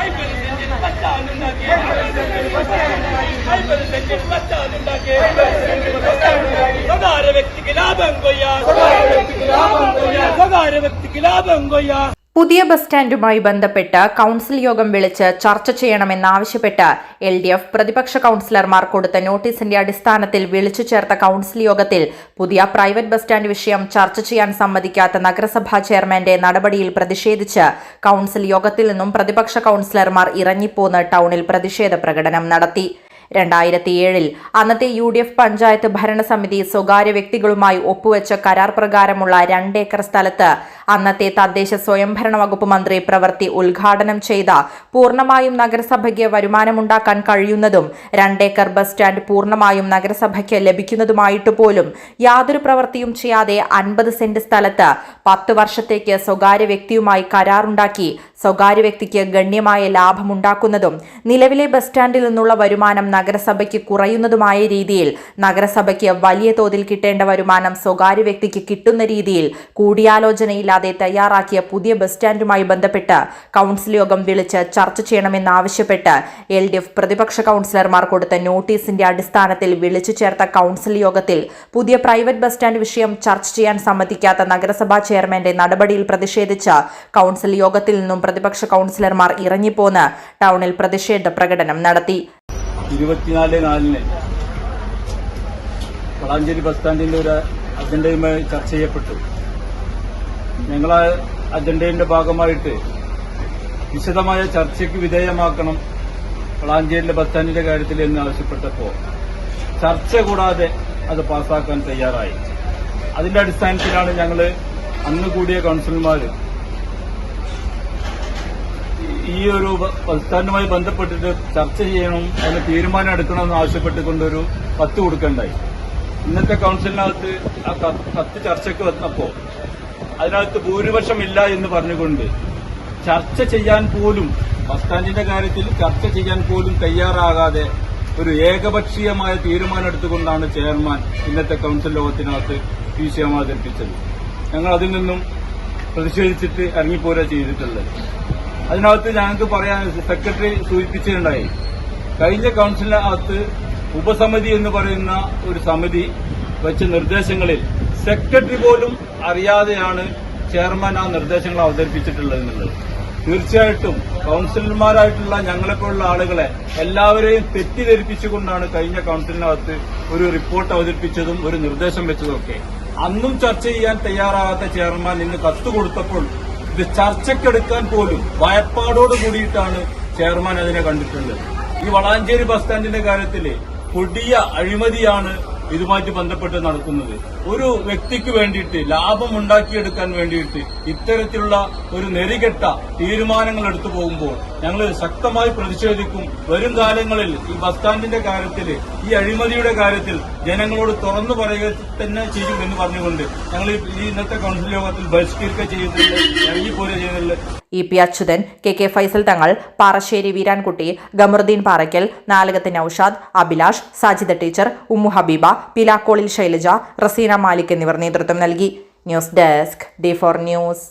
അയ്മ്പത് സെന്റിന് പറ്റാനുണ്ടാക്കി അയ്മ്പത് സെന്റിന് പറ്റാനുണ്ടാക്കി സ്വകാര്യ വ്യക്തിക്ക് ലാഭം കൊയ്യാ സ്വകാര്യ വ്യക്തിക്ക് ലാഭം കൊയ്യാ പുതിയ ബസ് സ്റ്റാൻഡുമായി ബന്ധപ്പെട്ട് കൗൺസിൽ യോഗം വിളിച്ച് ചർച്ച ചെയ്യണമെന്നാവശ്യപ്പെട്ട് എൽ ഡി എഫ് പ്രതിപക്ഷ കൗൺസിലർമാർ കൊടുത്ത നോട്ടീസിന്റെ അടിസ്ഥാനത്തിൽ വിളിച്ചു ചേർത്ത കൗൺസിൽ യോഗത്തിൽ പുതിയ പ്രൈവറ്റ് ബസ് സ്റ്റാൻഡ് വിഷയം ചർച്ച ചെയ്യാൻ സമ്മതിക്കാത്ത നഗരസഭാ ചെയർമാന്റെ നടപടിയിൽ പ്രതിഷേധിച്ച് കൗൺസിൽ യോഗത്തിൽ നിന്നും പ്രതിപക്ഷ കൗൺസിലർമാർ ഇറങ്ങിപ്പോന്ന് ടൗണിൽ പ്രതിഷേധ പ്രകടനം നടത്തി. രണ്ടായിരത്തി ഏഴിൽ അന്നത്തെ യു ഡി എഫ് പഞ്ചായത്ത് ഭരണസമിതി സ്വകാര്യ വ്യക്തികളുമായി ഒപ്പുവെച്ച കരാർ പ്രകാരമുള്ള രണ്ടേക്കർ സ്ഥലത്ത് അന്നത്തെ തദ്ദേശ സ്വയംഭരണ വകുപ്പ് മന്ത്രി പ്രവൃത്തി ഉദ്ഘാടനം ചെയ്ത പൂർണമായും നഗരസഭയ്ക്ക് വരുമാനമുണ്ടാക്കാൻ കഴിയുന്നതും രണ്ടേക്കർ ബസ് സ്റ്റാൻഡ് പൂർണമായും നഗരസഭയ്ക്ക് ലഭിക്കുന്നതുമായിട്ട് പോലും യാതൊരു പ്രവൃത്തിയും ചെയ്യാതെ അൻപത് സെന്റ് സ്ഥലത്ത് പത്ത് വർഷത്തേക്ക് സ്വകാര്യ വ്യക്തിയുമായി കരാറുണ്ടാക്കി സ്വകാര്യ വ്യക്തിക്ക് ഗണ്യമായ ലാഭമുണ്ടാക്കുന്നതും നിലവിലെ ബസ് സ്റ്റാൻഡിൽ നിന്നുള്ള വരുമാനം നഗരസഭയ്ക്ക് കുറയുന്നതുമായ രീതിയിൽ നഗരസഭയ്ക്ക് വലിയ തോതിൽ കിട്ടേണ്ട വരുമാനം സ്വകാര്യ വ്യക്തിക്ക് കിട്ടുന്ന രീതിയിൽ കൂടിയാലോചനയില്ലാതെ തയ്യാറാക്കിയ പുതിയ ബസ് സ്റ്റാൻഡുമായി ബന്ധപ്പെട്ട് കൗൺസിൽ യോഗം വിളിച്ച് ചർച്ച ചെയ്യണമെന്നാവശ്യപ്പെട്ട് എൽ ഡി എഫ് പ്രതിപക്ഷ കൗൺസിലർമാർ കൊടുത്ത നോട്ടീസിന്റെ അടിസ്ഥാനത്തിൽ വിളിച്ചു ചേർത്ത കൗൺസിൽ യോഗത്തിൽ പുതിയ പ്രൈവറ്റ് ബസ് സ്റ്റാൻഡ് വിഷയം ചർച്ച ചെയ്യാൻ സമ്മതിക്കാത്ത നഗരസഭാ ചെയർമാന്റെ നടപടിയിൽ പ്രതിഷേധിച്ച് കൗൺസിൽ യോഗത്തിൽ നിന്നും പ്രതിപക്ഷ കൗൺസിലർമാർ ഇറങ്ങിപ്പോന്ന് ടൗണിൽ പ്രതിഷേധ പ്രകടനം നടത്തി. വളാഞ്ചേരി ബസ് സ്റ്റാൻഡിന്റെ ഒരു അജണ്ടയുമായി ചർച്ച ചെയ്യപ്പെട്ടു. ഞങ്ങൾ അജണ്ടയുടെ ഭാഗമായിട്ട് വിശദമായ ചർച്ചയ്ക്ക് വിധേയമാക്കണം വളാഞ്ചേരിയിലെ ബസ് കാര്യത്തിൽ എന്ന് ആവശ്യപ്പെട്ടപ്പോൾ ചർച്ച കൂടാതെ അത് പാസാക്കാൻ തയ്യാറായി. അതിന്റെ അടിസ്ഥാനത്തിലാണ് ഞങ്ങൾ അന്ന് കൂടിയ കൌൺസിലർമാർ ഈ ഒരു ബസ് ബന്ധപ്പെട്ടിട്ട് ചർച്ച ചെയ്യണം അതിന് തീരുമാനം എടുക്കണമെന്ന് ആവശ്യപ്പെട്ടുകൊണ്ടൊരു കത്ത് കൊടുക്കണ്ടായി. ഇന്നത്തെ കൌൺസിലിനകത്ത് ആ കത്ത് ചർച്ചയ്ക്ക് വന്നപ്പോ അതിനകത്ത് ഭൂരിപക്ഷം ഇല്ല എന്ന് പറഞ്ഞുകൊണ്ട് ചർച്ച ചെയ്യാൻ പോലും ബസ് സ്റ്റാൻഡിന്റെ കാര്യത്തിൽ ചർച്ച ചെയ്യാൻ പോലും തയ്യാറാകാതെ ഒരു ഏകപക്ഷീയമായ തീരുമാനം എടുത്തുകൊണ്ടാണ് ചെയർമാൻ ഇന്നത്തെ കൌൺസിൽ യോഗത്തിനകത്ത് വിഷയം അവതരിപ്പിച്ചത്. ഞങ്ങൾ അതിൽ നിന്നും പ്രതിഷേധിച്ചിട്ട് ഇറങ്ങിപ്പോരാ ചെയ്തിട്ടുള്ളത്. അതിനകത്ത് ഞങ്ങൾക്ക് പറയാൻ സെക്രട്ടറി സൂചിപ്പിച്ചിട്ടുണ്ടായി കഴിഞ്ഞ കൌൺസിലിനകത്ത് ഉപസമിതി എന്ന് പറയുന്ന ഒരു സമിതി വെച്ച നിർദ്ദേശങ്ങളിൽ സെക്രട്ടറി പോലും അറിയാതെയാണ് ചെയർമാൻ ആ നിർദ്ദേശങ്ങൾ അവതരിപ്പിച്ചിട്ടുള്ളത് എന്നുള്ളത്. തീർച്ചയായിട്ടും കൌൺസിലർമാരായിട്ടുള്ള ഞങ്ങളെപ്പോലുള്ള ആളുകളെ എല്ലാവരെയും തെറ്റിദ്ധരിപ്പിച്ചുകൊണ്ടാണ് കഴിഞ്ഞ കൌൺസിലിനകത്ത് ഒരു റിപ്പോർട്ട് അവതരിപ്പിച്ചതും ഒരു നിർദ്ദേശം വെച്ചതൊക്കെ അന്നും ചർച്ച ചെയ്യാൻ തയ്യാറാകാത്ത ചെയർമാൻ ഇന്ന് കത്ത് കൊടുത്തപ്പോൾ ഇത് ചർച്ചയ്ക്കെടുക്കാൻ പോലും ഭയപ്പാടോട് കൂടിയിട്ടാണ് ചെയർമാൻ അതിനെ കണ്ടിട്ടുള്ളത്. ഈ വളാഞ്ചേരി ബസ് സ്റ്റാൻഡിന്റെ കാര്യത്തിൽ കൊടിയ അഴിമതിയാണ് ഇതുമായിട്ട് ബന്ധപ്പെട്ട് നടക്കുന്നത്. ഒരു വ്യക്തിക്ക് വേണ്ടിയിട്ട് ലാഭം ഉണ്ടാക്കിയെടുക്കാൻ വേണ്ടിയിട്ട് ഇത്തരത്തിലുള്ള ഒരു നെറികെട്ട തീരുമാനങ്ങൾ എടുത്തു പോകുമ്പോൾ ഞങ്ങൾ ശക്തമായി പ്രതിഷേധിക്കും. വരും കാലങ്ങളിൽ ഈ ബസ് സ്റ്റാൻഡിന്റെ കാര്യത്തിൽ ഈ അഴിമതിയുടെ കാര്യത്തിൽ ജനങ്ങളോട് തുറന്നു പറയുക തന്നെ ചെയ്യും എന്ന് പറഞ്ഞുകൊണ്ട് ഞങ്ങൾ ഈ- ഇന്നത്തെ കൌൺസിൽ യോഗത്തിൽ ബഹിഷ്കരിക്കുക ചെയ്യുന്നുണ്ട്. ഇറങ്ങിപ്പോരുക ചെയ്യുന്നുണ്ട്. E P Achuthan K K Faisal Thangal Parassery Veerankutty Gamaruddeen Parakkal Nalakath Noushad Abhilash Sajida teacher Ummu Habeeba പിലാക്കോളിൽ Shailaja Raseena Malik എന്നിവർ നേതൃത്വം നൽകി. News desk D four news.